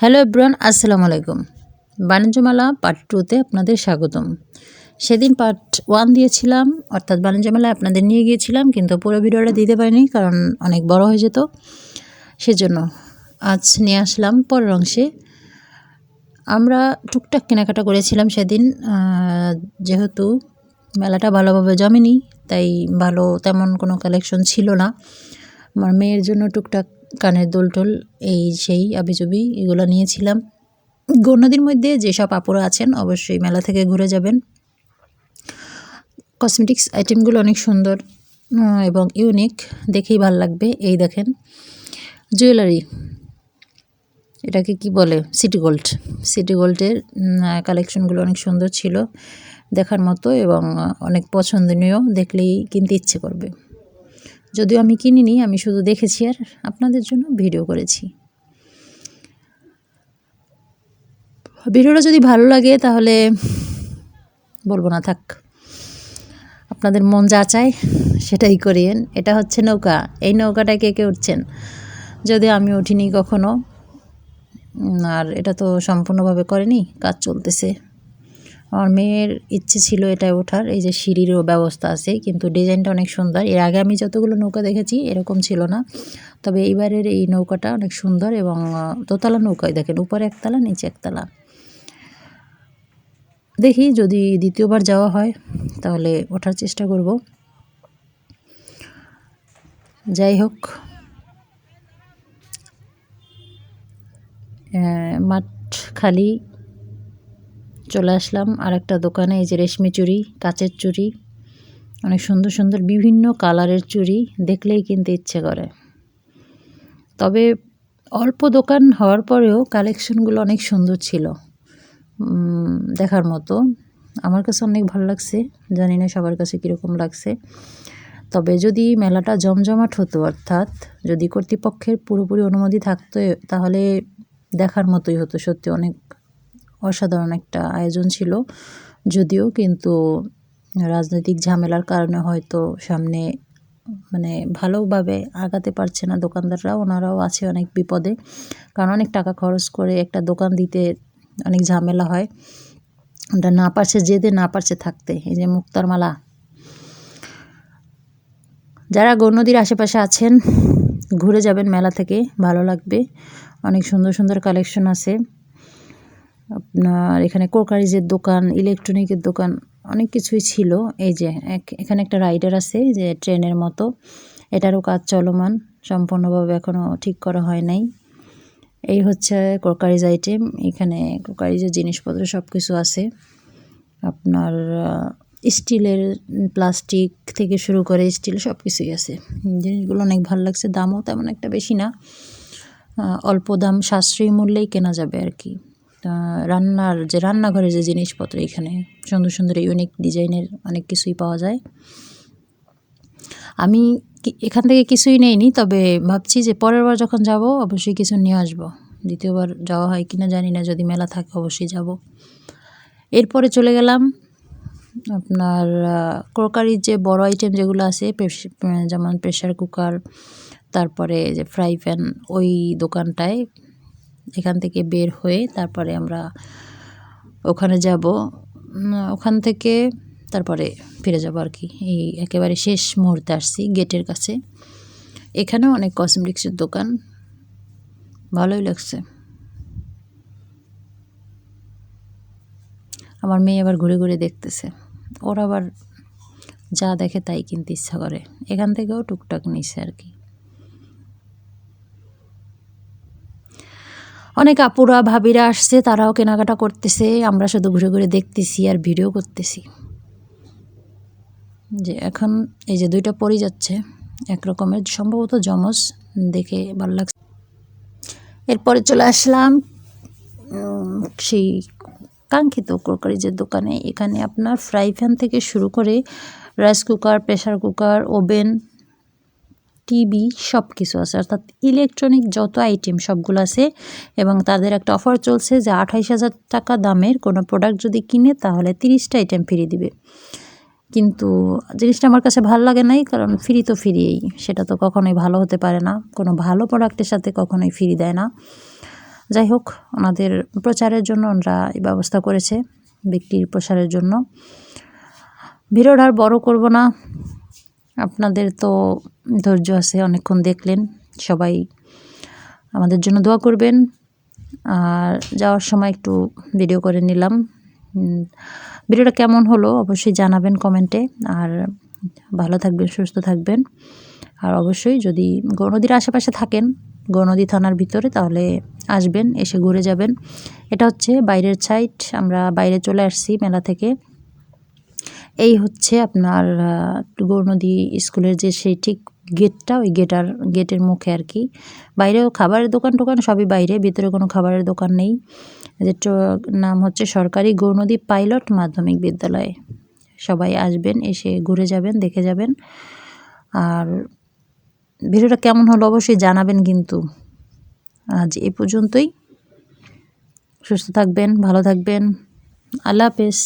Hello এব্রান আসসালামু আলাইকুম। বাণিজ্যমেলা part টুতে আপনাদের স্বাগতম। সেদিন পার্ট ওয়ান দিয়েছিলাম, অর্থাৎ বাণিজ্যমেলায় আপনাদের নিয়ে গিয়েছিলাম, কিন্তু পুরো ভিডিওটা দিতে পারিনি, কারণ অনেক বড় হয়ে যেত। সেজন্য আজ নিয়ে আসলাম পরের অংশে। আমরা টুকটাক কেনাকাটা করেছিলাম সেদিন যেহেতু মেলাটা ভালোভাবে জমেনি, তাই ভালো তেমন কোনো কালেকশন ছিল না। আমার মেয়ের জন্য টুকটাক কানের দোল টোল, এই সেই আবিজবি এগুলো নিয়েছিলাম। গণ্যদির মধ্যে যেসব আপুরা আছেন, অবশ্যই মেলা থেকে ঘুরে যাবেন। কসমেটিক্স আইটেমগুলো অনেক সুন্দর এবং ইউনিক দেখেই ভালো লাগবে। এই দেখেন জুয়েলারি এটাকে কি বলে? সিটি গোল্ড সিটি গোল্ডের কালেকশনগুলো অনেক সুন্দর ছিল দেখার মতো এবং অনেক পছন্দনীয়, দেখলেই কিনতে ইচ্ছে করবে। যদিও আমি কিনিনি, আমি শুধু দেখেছি আর আপনাদের জন্য ভিডিও করেছি। ভিডিওটা যদি ভালো লাগে তাহলে বলব না, থাক। আপনাদের মন যা চায় সেটাই করিয়েন এটা হচ্ছে নৌকা। এই নৌকাটায় কে কে উঠছেন? যদি আমি উঠিনি কখনো আর এটা তো সম্পূর্ণভাবে করেনি, কাজ চলতেছে। আমার মেয়ের ইচ্ছে ছিল এটায় ওঠার, এই যে সিঁড়িরও ব্যবস্থা আছে, কিন্তু ডিজাইনটা অনেক সুন্দর। এর আগে আমি যতগুলো নৌকা দেখেছি, এরকম ছিল না। তবে এইবারের এই নৌকাটা অনেক সুন্দর এবং দোতলা নৌকায় দেখেন, উপরে একতলা, নিচে একতলা। দেখি যদি দ্বিতীয়বার যাওয়া হয়, তাহলে ওঠার চেষ্টা করব। যাই হোক। মাঠ খালি। চলে আসলাম আর একটা দোকানে, এই যে রেশমি চুড়ি কাচের চুড়ি অনেক সুন্দর সুন্দর বিভিন্ন কালারের চুড়ি দেখলেই কিনতে ইচ্ছে করে। তবে অল্প দোকান হওয়ার পরেও কালেকশনগুলো অনেক সুন্দর ছিল দেখার মতো। আমার কাছে অনেক ভালো লাগছে, জানি না সবার কাছে কীরকম লাগছে। তবে যদি মেলাটা জমজমাট হতো, অর্থাৎ যদি কর্তৃপক্ষের পুরোপুরি অনুমতি থাকতো তাহলে দেখার মতোই হতো, সত্যি অনেক অসাধারণ একটা আয়োজন ছিল। যদিও কিন্তু রাজনৈতিক ঝামেলার কারণে হয়তো সামনে মানে ভালোভাবে আগাতে পারছে না দোকানদাররা। ওনারাও আছে অনেক বিপদে। কারণ অনেক টাকা খরচ করে একটা দোকান দিতে অনেক ঝামেলা হয়। ওটা না পারছে যেতে না পারছে থাকতে। এই যে মুক্তার মালা যারা গৌনদীর আশেপাশে আছেন, ঘুরে যাবেন মেলা থেকে, ভালো লাগবে। অনেক সুন্দর সুন্দর কালেকশন আছে। আপনার এখানে কোকারিজের দোকান, ইলেকট্রনিকের দোকান, অনেক কিছুই ছিল। এই যে এখানে একটা রাইডার আছে, যে ট্রেনের মতো। এটারও কাজ চলমান, সম্পূর্ণভাবে এখনও ঠিক করা হয় নাই। এই হচ্ছে ক্রোকারিজ আইটেম এখানে ক্রোকারিজের জিনিসপত্র সব কিছু আছে। আপনার স্টিলের প্লাস্টিক থেকে শুরু করে স্টিল সব কিছুই আছে। জিনিসগুলো অনেক ভালো লাগছে, দামও তেমন একটা বেশি না। অল্প দাম, সাশ্রয়ী মূল্যেই কেনা যাবে আর কি। রান্নার যে রান্নাঘরের যে জিনিসপত্র এখানে, সুন্দর সুন্দর ইউনিক ডিজাইনের অনেক কিছুই পাওয়া যায়। আমি এখান থেকে কিছুই নেইনি, তবে ভাবছি যে পরের বার যখন যাব, অবশ্যই কিছু নিয়ে আসব। দ্বিতীয়বার যাওয়া হয় কিনা জানি না, যদি মেলা থাকে অবশ্যই যাব। এরপরে চলে গেলাম আপনার ক্রোকারির যে বড় আইটেম যেগুলো আছে যেমন প্রেশার কুকার তারপরে যে ফ্রাই প্যান ওই দোকানটায় এখান থেকে বের হয়ে তারপরে আমরা ওখানে যাব। ওখান থেকে তারপরে ফিরে যাব আর কি। এই একেবারে শেষ মুহূর্তে আসছি গেটের কাছে। এখানেও অনেক কসমেটিক্সের দোকান। ভালোই লাগছে। আমার মেয়ে আবার ঘুরে ঘুরে দেখতেছে। ওর আবার যা দেখে তাই কিনতে ইচ্ছা করে। এখান থেকেও টুকটাক নিছে আর কি। অনেক আপুরা, ভাবিরা আসছে, তারাও কেনাকাটা করতেছে। আমরা শুধু ঘুরে ঘুরে দেখতেছি আর ভিডিও করতেছি। যে এখন এই যে দুইটা পরি যাচ্ছে, এক রকমের সম্ভবত জমজ, দেখে ভালো লাগছে। এরপরে চলে আসলাম সেই কাঙ্ক্ষিত ক্রোকারিজের দোকানে। এখানে আপনার ফ্রাই প্যান থেকে শুরু করে rice cooker pressure cooker, oven TV সব কিছু আছে। অর্থাৎ ইলেকট্রনিক যত আইটেম সবগুলো আছে এবং তাদের একটা অফার চলছে যে আঠাইশ হাজার টাকা দামের কোনো প্রোডাক্ট যদি কিনে তাহলে তিরিশটা আইটেম ফ্রি দিবে। কিন্তু জিনিসটা আমার কাছে ভালো লাগে নাই, কারণ ফ্রি তো ফ্রিই সেটা তো কখনোই ভালো হতে পারে না। কোনো ভালো প্রোডাক্টের সাথে কখনোই ফ্রি দেয় না। যাই হোক, ওনাদের প্রচারের জন্য ওনারা এই ব্যবস্থা করেছে ব্যক্তির প্রসারের জন্য। ভিডিওটা আর বড় করব না। আপনাদের তো ধৈর্য আছে, অনেকক্ষণ দেখলেন। সবাই আমাদের জন্য দোয়া করবেন। আর যাওয়ার সময় একটু ভিডিও করে নিলাম। ভিডিওটা কেমন হলো অবশ্যই জানাবেন কমেন্টে। আর ভালো থাকবেন, সুস্থ থাকবেন। আর অবশ্যই যদি গৌনদীর আশেপাশে থাকেন গৌনদী থানার ভিতরে, তাহলে আসবেন, এসে ঘুরে যাবেন। এটা হচ্ছে বাইরের সাইড আমরা বাইরে চলে আসছি মেলা থেকে। এই হচ্ছে আপনার গৌরনদী স্কুলের যে সেই ঠিক গেটটা, ওই গেটার গেটের মুখে আর কি। বাইরেও খাবারের দোকান টোকান সবই বাইরে, ভিতরে কোনো খাবারের দোকান নেই। যেটার নাম হচ্ছে সরকারি গৌরনদী পাইলট মাধ্যমিক বিদ্যালয়। সবাই আসবেন, এসে ঘুরে যাবেন, দেখে যাবেন। আর ভিডিওটা কেমন হলো অবশ্যই জানাবেন কিন্তু। আজ এ পর্যন্তই। সুস্থ থাকবেন, ভালো থাকবেন। আল্লাহ হাফেজ।